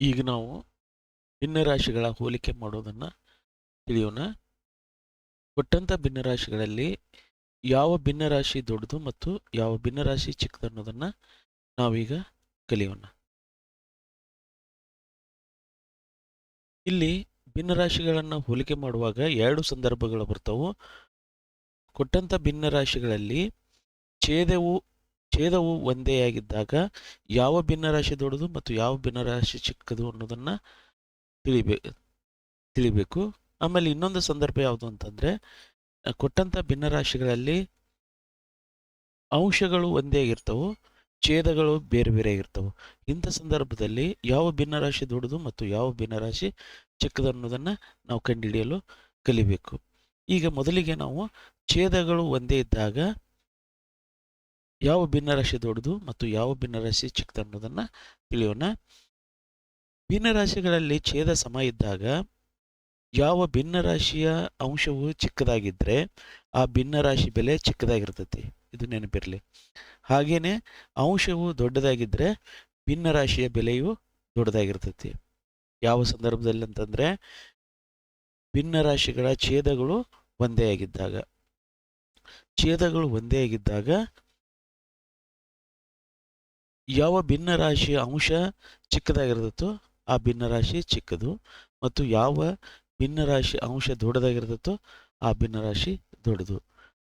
ಈಗ ನಾವು ಭಿನ್ನರಾಶಿಗಳ ಹೋಲಿಕೆ ಮಾಡೋದನ್ನು ತಿಳಿಯೋಣ. ಕೊಟ್ಟಂಥ ಭಿನ್ನರಾಶಿಗಳಲ್ಲಿ ಯಾವ ಭಿನ್ನರಾಶಿ ದೊಡ್ಡದು ಮತ್ತು ಯಾವ ಭಿನ್ನರಾಶಿ ಚಿಕ್ಕದು ಅನ್ನೋದನ್ನು ನಾವೀಗ ಕಲಿಯೋಣ. ಇಲ್ಲಿ ಭಿನ್ನರಾಶಿಗಳನ್ನು ಹೋಲಿಕೆ ಮಾಡುವಾಗ ಎರಡು ಸಂದರ್ಭಗಳು ಬರ್ತಾವು. ಕೊಟ್ಟಂಥ ಭಿನ್ನರಾಶಿಗಳಲ್ಲಿ ಛೇದವು ಛೇದವು ಒಂದೇ ಆಗಿದ್ದಾಗ ಯಾವ ಭಿನ್ನರಾಶಿ ದೊಡ್ಡದು ಮತ್ತು ಯಾವ ಭಿನ್ನರಾಶಿ ಚಿಕ್ಕದು ಅನ್ನೋದನ್ನು ತಿಳಿಬೇಕು ತಿಳಿಬೇಕು. ಆಮೇಲೆ ಇನ್ನೊಂದು ಸಂದರ್ಭ ಯಾವುದು ಅಂತಂದರೆ ಕೊಟ್ಟಂಥ ಭಿನ್ನರಾಶಿಗಳಲ್ಲಿ ಅಂಶಗಳು ಒಂದೇ ಆಗಿರ್ತವೆ ಛೇದಗಳು ಬೇರೆ ಬೇರೆ ಆಗಿರ್ತವೆ ಇಂಥ ಸಂದರ್ಭದಲ್ಲಿ ಯಾವ ಭಿನ್ನರಾಶಿ ದೊಡ್ಡದು ಮತ್ತು ಯಾವ ಭಿನ್ನರಾಶಿ ಚಿಕ್ಕದು ಅನ್ನೋದನ್ನು ನಾವು ಕಂಡುಹಿಡಿಯಲು ಕಲಿಬೇಕು. ಈಗ ಮೊದಲಿಗೆ ನಾವು ಛೇದಗಳು ಒಂದೇ ಇದ್ದಾಗ ಯಾವ ಭಿನ್ನರಾಶಿ ದೊಡ್ಡದು ಮತ್ತು ಯಾವ ಭಿನ್ನರಾಶಿ ಚಿಕ್ಕದು ಅನ್ನೋದನ್ನು ತಿಳಿಯೋಣ. ಭಿನ್ನರಾಶಿಗಳಲ್ಲಿ ಛೇದ ಸಮ ಇದ್ದಾಗ ಯಾವ ಭಿನ್ನರಾಶಿಯ ಅಂಶವು ಚಿಕ್ಕದಾಗಿದ್ದರೆ ಆ ಭಿನ್ನರಾಶಿ ಬೆಲೆ ಚಿಕ್ಕದಾಗಿರ್ತೈತಿ. ಇದು ನೆನಪಿರಲಿ. ಹಾಗೆಯೇ ಅಂಶವು ದೊಡ್ಡದಾಗಿದ್ದರೆ ಭಿನ್ನರಾಶಿಯ ಬೆಲೆಯು ದೊಡ್ಡದಾಗಿರ್ತೈತಿ. ಯಾವ ಸಂದರ್ಭದಲ್ಲಿ ಅಂತಂದರೆ ಭಿನ್ನರಾಶಿಗಳ ಛೇದಗಳು ಒಂದೇ ಆಗಿದ್ದಾಗ. ಛೇದಗಳು ಒಂದೇ ಆಗಿದ್ದಾಗ ಯಾವ ಭಿನ್ನ ರಾಶಿಯ ಅಂಶ ಚಿಕ್ಕದಾಗಿರ್ತೈತೋ ಆ ಭಿನ್ನ ರಾಶಿ ಚಿಕ್ಕದು ಮತ್ತು ಯಾವ ಭಿನ್ನ ರಾಶಿ ಅಂಶ ದೊಡ್ಡದಾಗಿರ್ತೈತೋ ಆ ಭಿನ್ನ ರಾಶಿ ದೊಡ್ಡದು.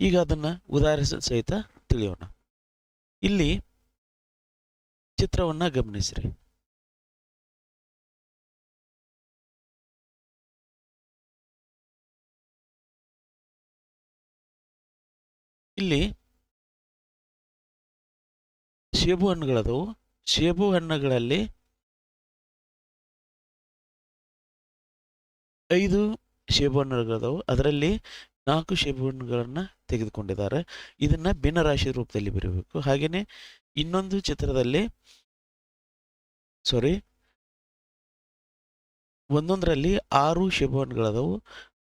ಈಗ ಅದನ್ನು ಉದಾಹರಿಸ ಸಹಿತ ತಿಳಿಯೋಣ. ಇಲ್ಲಿ ಚಿತ್ರವನ್ನು ಗಮನಿಸ್ರಿ. ಇಲ್ಲಿ ಸೇಬು ಹಣ್ಣುಗಳದವು. ಸೇಬು ಹಣ್ಣುಗಳಲ್ಲಿ ಐದು ಸೇಬು ಹಣ್ಣುಗಳದವು. ಅದರಲ್ಲಿ ನಾಲ್ಕು ಸೇಬು ಹಣ್ಣುಗಳನ್ನು ತೆಗೆದುಕೊಂಡಿದ್ದಾರೆ. ಇದನ್ನು ಭಿನ್ನರಾಶಿ ರೂಪದಲ್ಲಿ ಬರೀಬೇಕು. ಹಾಗೆಯೇ ಇನ್ನೊಂದು ಚಿತ್ರದಲ್ಲಿ ಸಾರಿ ಒಂದೊಂದರಲ್ಲಿ ಆರು ಸೇಬು ಹಣ್ಣುಗಳದವು.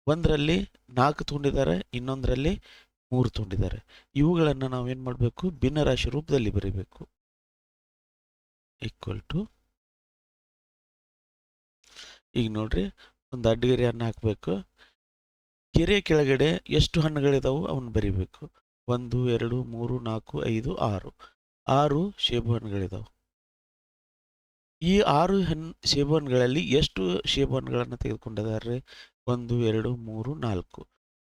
ಒಂದರಲ್ಲಿ ನಾಲ್ಕು ತುಂಡಿದ್ದಾರೆ. ಇನ್ನೊಂದರಲ್ಲಿ ಮೂರು ತುಂಡಿದ್ದಾರೆ ಇವುಗಳನ್ನು ನಾವೇನು ಮಾಡಬೇಕು? ಭಿನ್ನರಾಶಿ ರೂಪದಲ್ಲಿ ಬರೀಬೇಕು. ಈಕ್ವಲ್ ಟು ಈಗ ನೋಡ್ರಿ, ಒಂದು ಅಡ್ಡಗೆರೆಯನ್ನು ಹಾಕಬೇಕು. ಕೆರೆ ಕೆಳಗಡೆ ಎಷ್ಟು ಹಣ್ಣುಗಳಿದಾವೆ ಅವನ್ನ ಬರಿಬೇಕು. ಒಂದು, ಎರಡು, ಮೂರು, ನಾಲ್ಕು, ಐದು, ಆರು. ಆರು ಸೇಬು ಹಣ್ಣುಗಳಿದಾವೆ. ಈ ಆರು ಹಣ್ಣು ಸೇಬು ಹಣ್ಣುಗಳಲ್ಲಿ ಎಷ್ಟು ಸೇಬು ಹಣ್ಣುಗಳನ್ನು ತೆಗೆದುಕೊಂಡಿದ್ದಾರೆ? ಒಂದು, ಎರಡು, ಮೂರು, ನಾಲ್ಕು.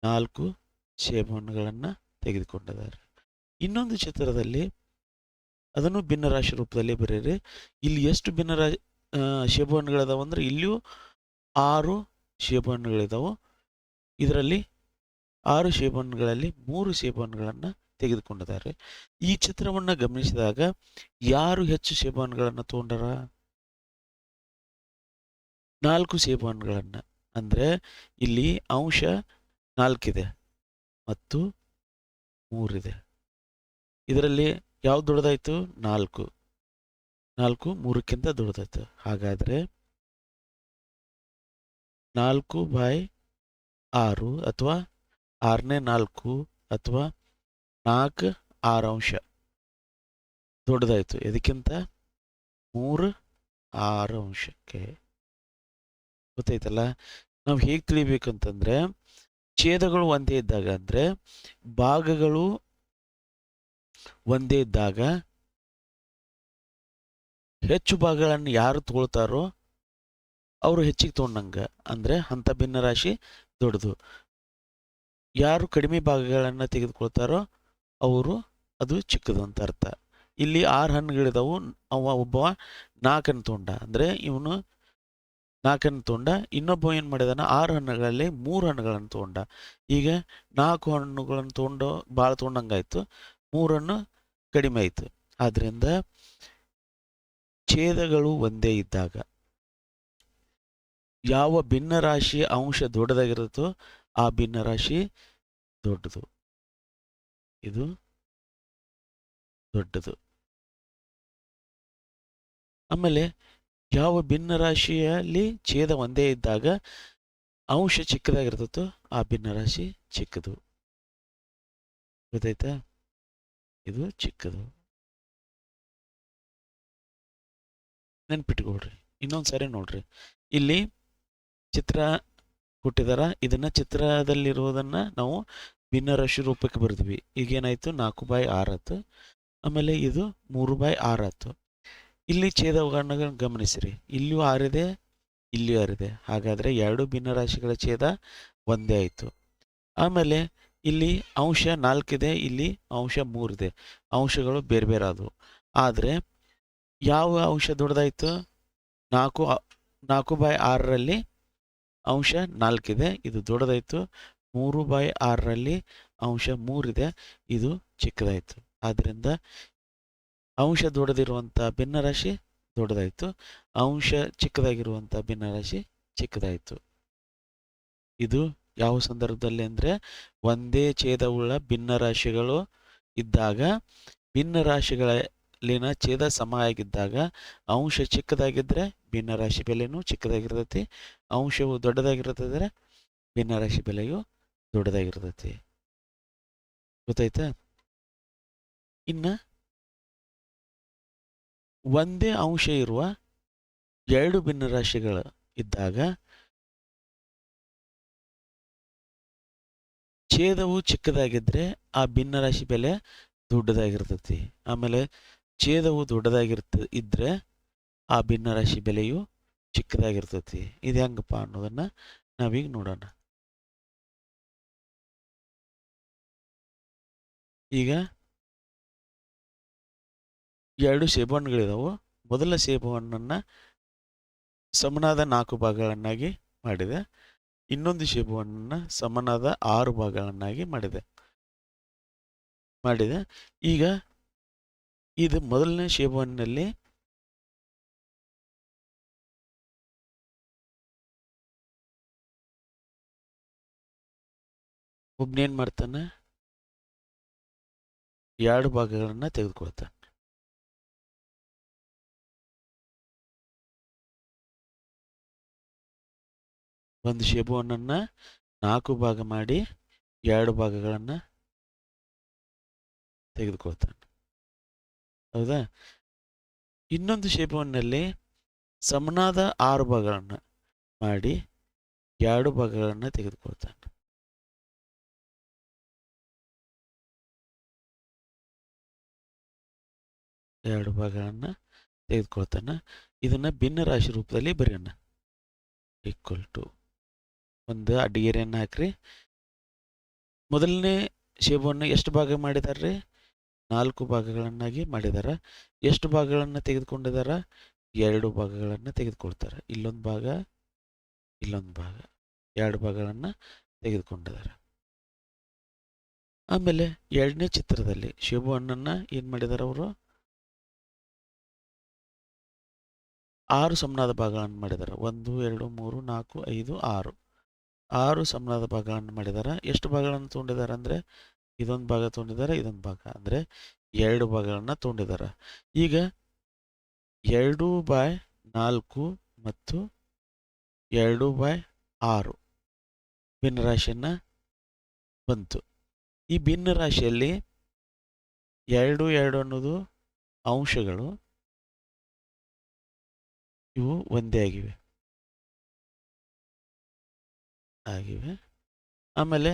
ನಾಲ್ಕು ಹಣ್ಣುಗಳನ್ನು ತೆಗೆದುಕೊಂಡಿದ್ದಾರೆ ಇನ್ನೊಂದು ಚಿತ್ರದಲ್ಲಿ ಅದನ್ನು ಭಿನ್ನರಾಶಿ ರೂಪದಲ್ಲಿ ಬರೀರಿ ಇಲ್ಲಿ ಎಷ್ಟು ಭಿನ್ನರಾ ಸೇಬು ಹಣ್ಣುಗಳಿದಾವೆ ಅಂದ್ರೆ ಇಲ್ಲಿಯೂ ಆರು ಸೇಬು ಹಣ್ಣುಗಳಿದಾವೆ ಇದರಲ್ಲಿ ಆರು ಸೇಬು ಹಣ್ಣುಗಳಲ್ಲಿ ಮೂರು ಹಣ್ಣುಗಳನ್ನು ತೆಗೆದುಕೊಂಡಿದ್ದಾರೆ ಈ ಚಿತ್ರವನ್ನು ಗಮನಿಸಿದಾಗ ಯಾರು ಹೆಚ್ಚು ಹಣ್ಣುಗಳನ್ನು ತಗೊಂಡಾರ? ನಾಲ್ಕು ಸೇಬು ಹಣ್ಣುಗಳನ್ನು ಅಂದರೆ ಇಲ್ಲಿ ಅಂಶ ನಾಲ್ಕಿದೆ. ಮತ್ತು ಮೂರಿದೆ. ಇದರಲ್ಲಿ ಯಾವ್ದು ದೊಡ್ಡದಾಯ್ತು? ನಾಲ್ಕು. ನಾಲ್ಕು ಮೂರಕ್ಕಿಂತ ದೊಡ್ಡದಾಯ್ತು. ಹಾಗಾದರೆ ನಾಲ್ಕು ಬೈ ಆರು ಅಥವಾ ಆರನೇ ನಾಲ್ಕು ಅಥವಾ ನಾಲ್ಕು ಆರು ಅಂಶ ದೊಡ್ಡದಾಯ್ತು. ಇದಕ್ಕಿಂತ ಮೂರು ಆರು ಅಂಶಕ್ಕೆ ಗೊತ್ತಾಯ್ತಲ್ಲ? ನಾವು ಹೇಗೆ ತಿಳಿಬೇಕಂತಂದ್ರೆ ಛೇದಗಳು ಒಂದೇ ಇದ್ದಾಗ ಅಂದರೆ ಭಾಗಗಳು ಒಂದೇ ಇದ್ದಾಗ ಹೆಚ್ಚು ಭಾಗಗಳನ್ನು ಯಾರು ತಗೊಳ್ತಾರೋ ಅವರು ಹೆಚ್ಚಿಗೆ ತೊಗೊಂಡಂಗೆ ಅಂದರೆ ಅಂಥ ಭಿನ್ನರಾಶಿ ದೊಡ್ಡದು. ಯಾರು ಕಡಿಮೆ ಭಾಗಗಳನ್ನು ತೆಗೆದುಕೊಳ್ತಾರೋ ಅವರು ಅದು ಚಿಕ್ಕದು ಅಂತ ಅರ್ಥ. ಇಲ್ಲಿ ಆರು ಹಣ್ಣುಗಳಿದಾವು, ಅವ ಒಬ್ಬ ನಾಲ್ಕನ್ನು ತೊಗೊಂಡ. ಅಂದರೆ ಇವನು ನಾಲ್ಕನ್ನು ತೊಗೊಂಡ, ಇನ್ನೊಬ್ಬ ಏನು ಮಾಡಿದಾನ, ಆರು ಹಣ್ಣುಗಳಲ್ಲಿ ಮೂರು ಹಣ್ಣುಗಳನ್ನು ತೊಗೊಂಡ. ಈಗ ನಾಲ್ಕು ಹಣ್ಣುಗಳನ್ನು ತೊಗೊಂಡು ಭಾಳ ತೊಗೊಂಡಂಗಾಯ್ತು. ಮೂರನ್ನು ಕಡಿಮೆ ಆಯಿತು. ಆದ್ದರಿಂದ ಛೇದಗಳು ಒಂದೇ ಇದ್ದಾಗ ಯಾವ ಭಿನ್ನ ರಾಶಿಯ ಅಂಶ ದೊಡ್ಡದಾಗಿರುತ್ತೋ ಆ ಭಿನ್ನ ರಾಶಿ ದೊಡ್ಡದು. ಇದು ದೊಡ್ಡದು. ಆಮೇಲೆ ಯಾವ ಭಿನ್ನರಾಶಿಯಲ್ಲಿ ಛೇದ ಒಂದೇ ಇದ್ದಾಗ ಅಂಶ ಚಿಕ್ಕದಾಗಿರ್ತದೋ ಆ ಭಿನ್ನರಾಶಿ ಚಿಕ್ಕದು. ಗೊತ್ತಾಯ್ತಾ? ಇದು ಚಿಕ್ಕದು. ನೆನ್ಪಿಟ್ಕೊಳ್ರಿ. ಇನ್ನೊಂದು ಸಾರಿ ನೋಡ್ರಿ. ಇಲ್ಲಿ ಚಿತ್ರ ಕೊಟ್ಟಿದಾರ. ಇದನ್ನ ಚಿತ್ರದಲ್ಲಿರುವುದನ್ನ ನಾವು ಭಿನ್ನರಾಶಿ ರೂಪಕ್ಕೆ ಬರ್ದ್ವಿ. ಈಗೇನಾಯ್ತು? ನಾಲ್ಕು ಬೈ ಆರು ಆಮೇಲೆ ಇದು ಮೂರು ಬೈ ಆರು ಇಲ್ಲಿ ಛೇದವನ್ನು ಗಮನಿಸಿರಿ. ಇಲ್ಲಿಯೂ ಆರಿದೆ ಇಲ್ಲಿಯೂ ಆರಿದೆ. ಹಾಗಾದರೆ ಎರಡು ಭಿನ್ನರಾಶಿಗಳ ಛೇದ ಒಂದೇ ಆಯಿತು. ಆಮೇಲೆ ಇಲ್ಲಿ ಅಂಶ ನಾಲ್ಕಿದೆ, ಇಲ್ಲಿ ಅಂಶ ಮೂರಿದೆ. ಅಂಶಗಳು ಬೇರೆ ಬೇರೆ ಆದವು. ಆದರೆ ಯಾವ ಅಂಶ ದೊಡ್ಡದಾಯಿತು? ನಾಲ್ಕು ನಾಲ್ಕು ಬೈ ಆರರಲ್ಲಿ ಅಂಶ ನಾಲ್ಕಿದೆ, ಇದು ದೊಡ್ಡದಾಯಿತು. ಮೂರು ಬೈ ಆರರಲ್ಲಿ ಅಂಶ ಮೂರಿದೆ, ಇದು ಚಿಕ್ಕದಾಯಿತು. ಆದ್ದರಿಂದ ಅಂಶ ದೊಡ್ಡದಿರುವಂಥ ಭಿನ್ನರಾಶಿ ದೊಡ್ಡದಾಯಿತು. ಅಂಶ ಚಿಕ್ಕದಾಗಿರುವಂಥ ಭಿನ್ನರಾಶಿ ಚಿಕ್ಕದಾಯಿತು. ಇದು ಯಾವ ಸಂದರ್ಭದಲ್ಲಿ ಅಂದರೆ ಒಂದೇ ಛೇದವುಳ್ಳ ಭಿನ್ನರಾಶಿಗಳು ಇದ್ದಾಗ, ಭಿನ್ನರಾಶಿಗಳಲ್ಲಿನ ಛೇದ ಸಮ ಆಗಿದ್ದಾಗ ಅಂಶ ಚಿಕ್ಕದಾಗಿದ್ದರೆ ಭಿನ್ನರಾಶಿ ಬೆಲೆಯೂ ಚಿಕ್ಕದಾಗಿರ್ತೈತಿ. ಅಂಶವು ದೊಡ್ಡದಾಗಿರುತ್ತದ್ರೆ ಭಿನ್ನ ರಾಶಿ ಬೆಲೆಯು ದೊಡ್ಡದಾಗಿರ್ತೈತಿ. ಗೊತ್ತಾಯ್ತಾ? ಇನ್ನ ಒಂದೇ ಅಂಶ ಇರುವ ಎರಡು ಭಿನ್ನರಾಶಿಗಳು ಇದ್ದಾಗ ಛೇದವು ಚಿಕ್ಕದಾಗಿದ್ದರೆ ಆ ಭಿನ್ನರಾಶಿ ಬೆಲೆ ದೊಡ್ಡದಾಗಿರ್ತೈತಿ. ಆಮೇಲೆ ಛೇದವು ದೊಡ್ಡದಾಗಿರ್ತ ಇದ್ದರೆ ಆ ಭಿನ್ನರಾಶಿ ಬೆಲೆಯು ಚಿಕ್ಕದಾಗಿರ್ತೈತಿ. ಇದು ಹೆಂಗಪ್ಪ ಅನ್ನೋದನ್ನ ನಾವೀಗ ನೋಡೋಣ. ಈಗ ಎರಡು ಸೇಬುಹಣ್ಣುಗಳಿದಾವು ಮೊದಲ ಸೇಬುಹಣ್ಣನ್ನು ಸಮನಾದ ನಾಲ್ಕು ಭಾಗಗಳನ್ನಾಗಿ ಮಾಡಿದೆ. ಇನ್ನೊಂದು ಸೇಬುಹಣ್ಣನ್ನು ಸಮನಾದ ಆರು ಭಾಗಗಳನ್ನಾಗಿ ಮಾಡಿದೆ. ಮಾಡಿದೆ. ಈಗ ಇದು ಮೊದಲನೇ ಸೇಬುಹಣ್ಣಿನಲ್ಲಿ ಒಬ್ನೇನ್ ಮಾಡ್ತಾನೆ? ಎರಡು ಭಾಗಗಳನ್ನು ತೆಗೆದುಕೊಳ್ತಾನೆ. ಒಂದು ಸೇಬುಹಣ್ಣನ್ನ ನಾಲ್ಕು ಭಾಗ ಮಾಡಿ ಎರಡು ಭಾಗಗಳನ್ನು ತೆಗೆದುಕೊಳ್ತಾನೆ. ಹೌದಾ? ಇನ್ನೊಂದು ಶೇಪವನ್ನಲ್ಲಿ ಸಮನಾದ ಆರು ಭಾಗಗಳನ್ನು ಮಾಡಿ ಎರಡು ಭಾಗಗಳನ್ನು ತೆಗೆದುಕೊಳ್ತಾನೆ. ಎರಡು ಭಾಗಗಳನ್ನು ತೆಗೆದುಕೊಳ್ತಾನೆ. ಇದನ್ನ ಭಿನ್ನ ರಾಶಿ ರೂಪದಲ್ಲಿ ಬರೆಯೋಣ. ಈಕ್ವಲ್ ಟು ಒಂದು ಅಡ್ಡಿಗೆರೆಯನ್ನು ಹಾಕ್ರಿ. ಮೊದಲನೇ ಸೇಬುವನ್ನು ಎಷ್ಟು ಭಾಗ ಮಾಡಿದಾರ್ರಿ? ನಾಲ್ಕು ಭಾಗಗಳನ್ನಾಗಿ ಮಾಡಿದಾರ. ಎಷ್ಟು ಭಾಗಗಳನ್ನು ತೆಗೆದುಕೊಂಡಿದಾರ? ಎರಡು ಭಾಗಗಳನ್ನು ತೆಗೆದುಕೊಳ್ತಾರೆ. ಇಲ್ಲೊಂದು ಭಾಗ ಇಲ್ಲೊಂದು ಭಾಗ. ಎರಡು ಭಾಗಗಳನ್ನು ತೆಗೆದುಕೊಂಡಿದ್ದಾರೆ ಆಮೇಲೆ ಎರಡನೇ ಚಿತ್ರದಲ್ಲಿ ಶೇಬು ಹಣ್ಣನ್ನು ಏನು ಮಾಡಿದಾರೆ ಅವರು? ಆರು ಸಮನಾದ ಭಾಗಗಳನ್ನು ಮಾಡಿದ್ದಾರೆ ಒಂದು, ಎರಡು, ಮೂರು, ನಾಲ್ಕು, ಐದು, ಆರು. ಆರು ಸಮನಾದ ಭಾಗಗಳನ್ನು ಮಾಡಿದ್ದಾರೆ. ಎಷ್ಟು ಭಾಗಗಳನ್ನು ತೊಗೊಂಡಿದ್ದಾರೆ ಅಂದರೆ, ಇದೊಂದು ಭಾಗ ತೊಗೊಂಡಿದ್ದಾರೆ, ಇದೊಂದು ಭಾಗ ಅಂದರೆ, ಎರಡು ಭಾಗಗಳನ್ನು ತೊಗೊಂಡಿದ್ದಾರೆ. ಈಗ ಎರಡು ಬಾಯ್ ನಾಲ್ಕು ಮತ್ತು ಎರಡು ಬಾಯ್ ಆರು ಭಿನ್ನರಾಶಿಯನ್ನು ಬಂತು. ಈ ಭಿನ್ನರಾಶಿಯಲ್ಲಿ ಎರಡು ಎರಡು ಅನ್ನೋದು ಅಂಶಗಳು ಇವು ಒಂದೇ ಆಗಿವೆ. ಆಗಿವೆ. ಆಮೇಲೆ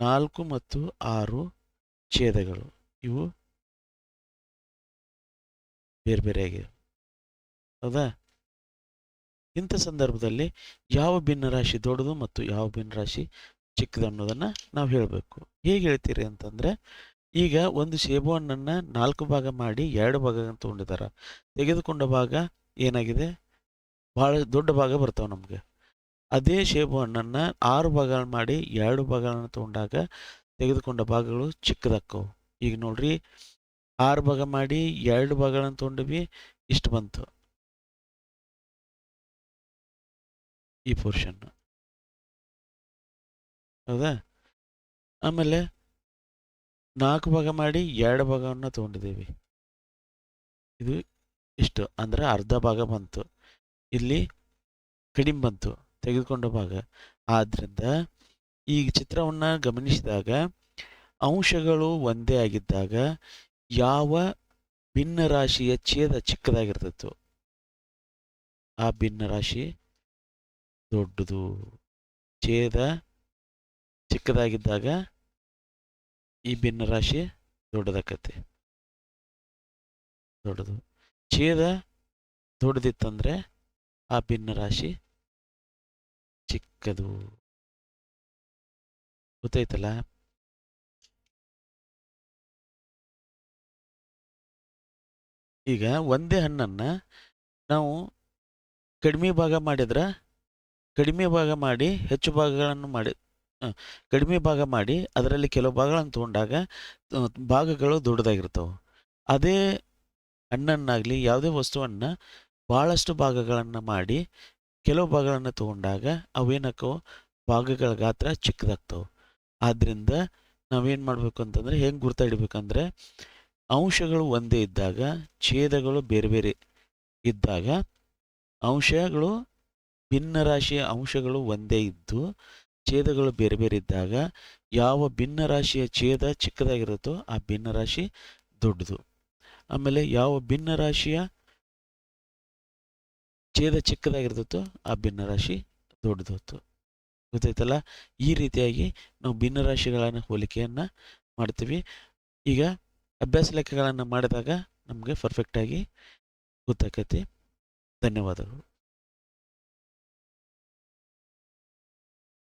ನಾಲ್ಕು ಮತ್ತು ಆರು ಛೇದಗಳು. ಇವು ಬೇರೆ ಬೇರೆ ಆಗಿವೆ. ಹೌದಾ? ಇಂಥ ಸಂದರ್ಭದಲ್ಲಿ ಯಾವ ಭಿನ್ನರಾಶಿ ದೊಡ್ಡದು ಮತ್ತು ಯಾವ ಭಿನ್ನರಾಶಿ ಚಿಕ್ಕದು ಅನ್ನೋದನ್ನು ನಾವು ಹೇಳಬೇಕು. ಹೇಗೆ ಹೇಳ್ತೀರಿ ಅಂತಂದರೆ, ಈಗ ಒಂದು ಸೇಬು ಹಣ್ಣನ್ನು ನಾಲ್ಕು ಭಾಗ ಮಾಡಿ ಎರಡು ಭಾಗ ತೊಗೊಂಡಿದ್ದಾರೆ ತೆಗೆದುಕೊಂಡ ಭಾಗ ಏನಾಗಿದೆ? ಭಾಳ ದೊಡ್ಡ ಭಾಗ ಬರ್ತಾವೆ ನಮಗೆ. ಅದೇ ಸೇಬು ಹಣ್ಣನ್ನು ಆರು ಭಾಗ ಮಾಡಿ ಎರಡು ಭಾಗಗಳನ್ನು ತೊಗೊಂಡಾಗ ತೆಗೆದುಕೊಂಡ ಭಾಗಗಳು ಚಿಕ್ಕದಕ್ಕವು. ಈಗ ನೋಡ್ರಿ, ಆರು ಭಾಗ ಮಾಡಿ ಎರಡು ಭಾಗಗಳನ್ನು ತೊಗೊಂಡ್ವಿ, ಇಷ್ಟು ಬಂತು. ಈ ಪೋರ್ಷನ್ ಹೌದಾ? ಆಮೇಲೆ ನಾಲ್ಕು ಭಾಗ ಮಾಡಿ ಎರಡು ಭಾಗವನ್ನು ತೊಗೊಂಡಿದ್ದೀವಿ ಇದು ಇಷ್ಟು, ಅಂದರೆ ಅರ್ಧ ಭಾಗ ಬಂತು. ಇಲ್ಲಿ ಕಡಿಮೆ ಬಂತು. ತೆಗೆದುಕೊಂಡ ಭಾಗ. ಆದ್ದರಿಂದ ಈ ಚಿತ್ರವನ್ನು ಗಮನಿಸಿದಾಗ ಅಂಶಗಳು ಒಂದೇ ಆಗಿದ್ದಾಗ ಯಾವ ಭಿನ್ನ ರಾಶಿಯ ಛೇದ ಚಿಕ್ಕದಾಗಿರ್ತಿತ್ತು ಆ ಭಿನ್ನ ರಾಶಿ ದೊಡ್ಡದು. ಛೇದ ಚಿಕ್ಕದಾಗಿದ್ದಾಗ ಈ ಭಿನ್ನ ರಾಶಿ ದೊಡ್ಡದಾಕತಿ ದೊಡ್ಡದು. ಛೇದ ದೊಡ್ಡದಿತ್ತಂದ್ರೆ ಆ ಭಿನ್ನರಾಶಿ ಚಿಕ್ಕದು. ಗೊತ್ತಾಯ್ತಲ್ಲ? ಈಗ ಒಂದೇ ಹಣ್ಣನ್ನು ನಾವು ಕಡಿಮೆ ಭಾಗ ಮಾಡಿದ್ರೆ ಕಡಿಮೆ ಭಾಗ ಮಾಡಿ ಹೆಚ್ಚು ಭಾಗಗಳನ್ನು ಮಾಡಿ ಕಡಿಮೆ ಭಾಗ ಮಾಡಿ ಅದರಲ್ಲಿ ಕೆಲವು ಭಾಗಗಳನ್ನು ತೊಗೊಂಡಾಗ ಭಾಗಗಳು ದೊಡ್ಡದಾಗಿರ್ತವೆ. ಅದೇ ಹಣ್ಣನ್ನಾಗಲಿ, ಯಾವುದೇ ವಸ್ತುವನ್ನು ಭಾಳಷ್ಟು ಭಾಗಗಳನ್ನು ಮಾಡಿ ಕೆಲವು ಭಾಗಗಳನ್ನು ತಗೊಂಡಾಗ ಅವೇನಕ್ಕೋ ಭಾಗಗಳ ಗಾತ್ರ ಚಿಕ್ಕದಾಗ್ತವೆ. ಆದ್ದರಿಂದ ನಾವೇನು ಮಾಡಬೇಕು ಅಂತಂದರೆ ಹೆಂಗೆ ಗುರ್ತ ಹಿಡಿಬೇಕಂದ್ರೆ ಅಂಶಗಳು ಒಂದೇ ಇದ್ದಾಗ, ಛೇದಗಳು ಬೇರೆ ಬೇರೆ ಇದ್ದಾಗ ಅಂಶಗಳು ಭಿನ್ನರಾಶಿಯ ಅಂಶಗಳು ಒಂದೇ ಇದ್ದು, ಛೇದಗಳು ಬೇರೆ ಬೇರೆ ಇದ್ದಾಗ ಯಾವ ಭಿನ್ನರಾಶಿಯ ಛೇದ ಚಿಕ್ಕದಾಗಿರುತ್ತೋ ಆ ಭಿನ್ನರಾಶಿ ದೊಡ್ಡದು. ಆಮೇಲೆ ಯಾವ ಭಿನ್ನರಾಶಿಯ ಛೇದ ಚಿಕ್ಕದಾಗಿರ್ತಿತ್ತು ಆ ಭಿನ್ನರಾಶಿ ದೊಡ್ಡದು ಗೊತ್ತಾಯ್ತಲ್ಲ? ಈ ರೀತಿಯಾಗಿ ನಾವು ಭಿನ್ನರಾಶಿಗಳನ್ನು ಹೋಲಿಕೆಯನ್ನು ಮಾಡ್ತೀವಿ. ಈಗ ಅಭ್ಯಾಸ ಲೆಕ್ಕಗಳನ್ನು ಮಾಡಿದಾಗ ನಮಗೆ ಪರ್ಫೆಕ್ಟಾಗಿ ಗೊತ್ತಾಕತಿ ಧನ್ಯವಾದಗಳು.